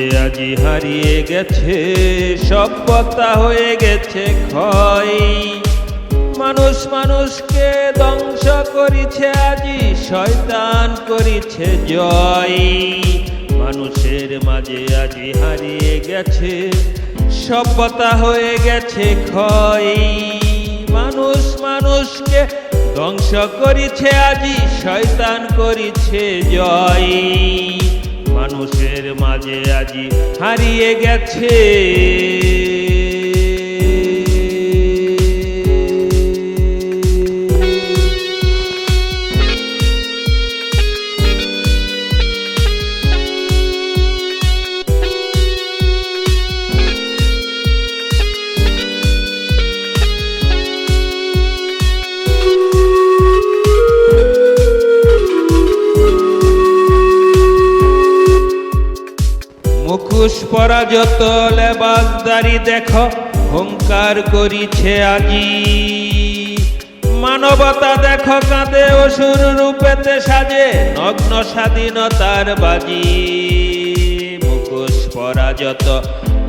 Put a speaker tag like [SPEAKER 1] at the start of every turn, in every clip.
[SPEAKER 1] আজি হারিয়ে গেছে সভ্যতা হয়ে গেছে ক্ষয়। মানুষ মানুষকে ধ্বংস করেছে আজি, শয়তান করেছে জয়। মানুষের মাঝে আজি হারিয়ে গেছে সভ্যতা হয়ে গেছে ক্ষয়। মানুষ মানুষকে ধ্বংস করেছে আজি, শয়তান করেছে জয়। মানুষের মাঝে আজি হারিয়ে গেছে। মুখোশ পরা যত লেবাসদারি দেখো হুঙ্কার করিছে আজি। মানবতা দেখো কাঁদে, অসুর রূপেতে সাজে, নগ্ন স্বাধীনতার বাজি। মুখোশ পরা যত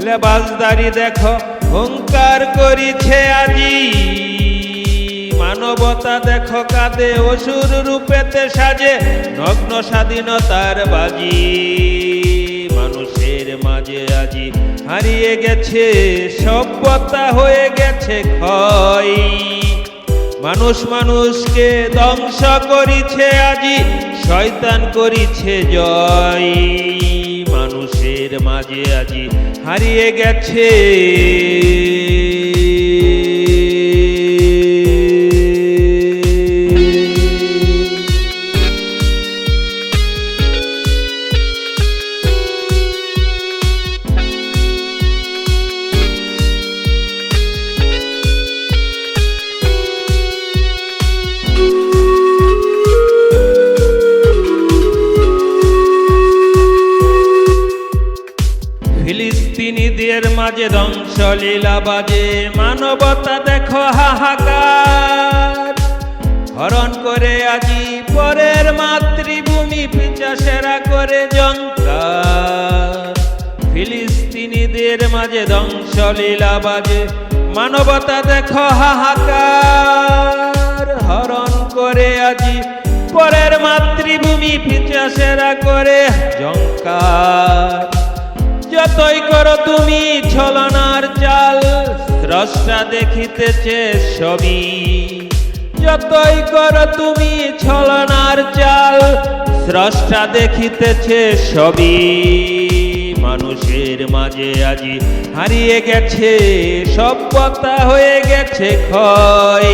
[SPEAKER 1] লেবাসদারি দেখো হুঙ্কার করিছে আজি। মানবতা দেখো কাঁদে, অসুর রূপেতে সাজে, নগ্ন স্বাধীনতার বাজি। মানুষের মাঝে আজি হারিয়ে গেছে সভ্যতা হয়ে গেছে ক্ষয়। মানুষ মানুষকে ধ্বংস করিছে আজি, শয়তান করিছে জয়। মানুষের মাঝে আজি হারিয়ে গেছে মাঝে ধ্বংস লীলা বাজে মানবতা দেখো হাহাকার। হরণ করে আজি পরের মাতৃভূমি পিচা সেরা করে জঙ্কার ফিলিস্তিনিদের মাঝে ধ্বংস লীলা বাজে মানবতা দেখো হাহাকার। হরণ করে আজি পরের মাতৃভূমি পিচা সেরা করে জঙ্কার যতই করো তুমি ছলনার চাল। স্রষ্টা দেখিতেছে ছবি যতই করো তুমি ছলনার চাল, স্রষ্টা দেখিতেছে ছবি মানুষের মাঝে আজি হারিয়ে গেছে সভ্যতা হয়ে গেছে ক্ষয়।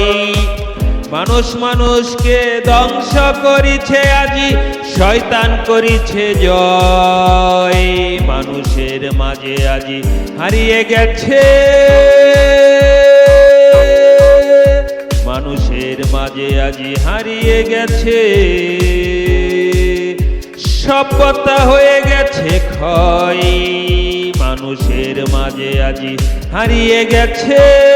[SPEAKER 1] মানুষ মানুষকে ধ্বংস করিছে আজি, শয়তান করিছে জয়। মানুষের মাঝে আজি হারিয়ে গেছে। মানুষের মাঝে আজি হারিয়ে গেছে। সভ্যতা হয়ে গেছে ক্ষয়। মানুষের মাঝে আজি হারিয়ে গেছে।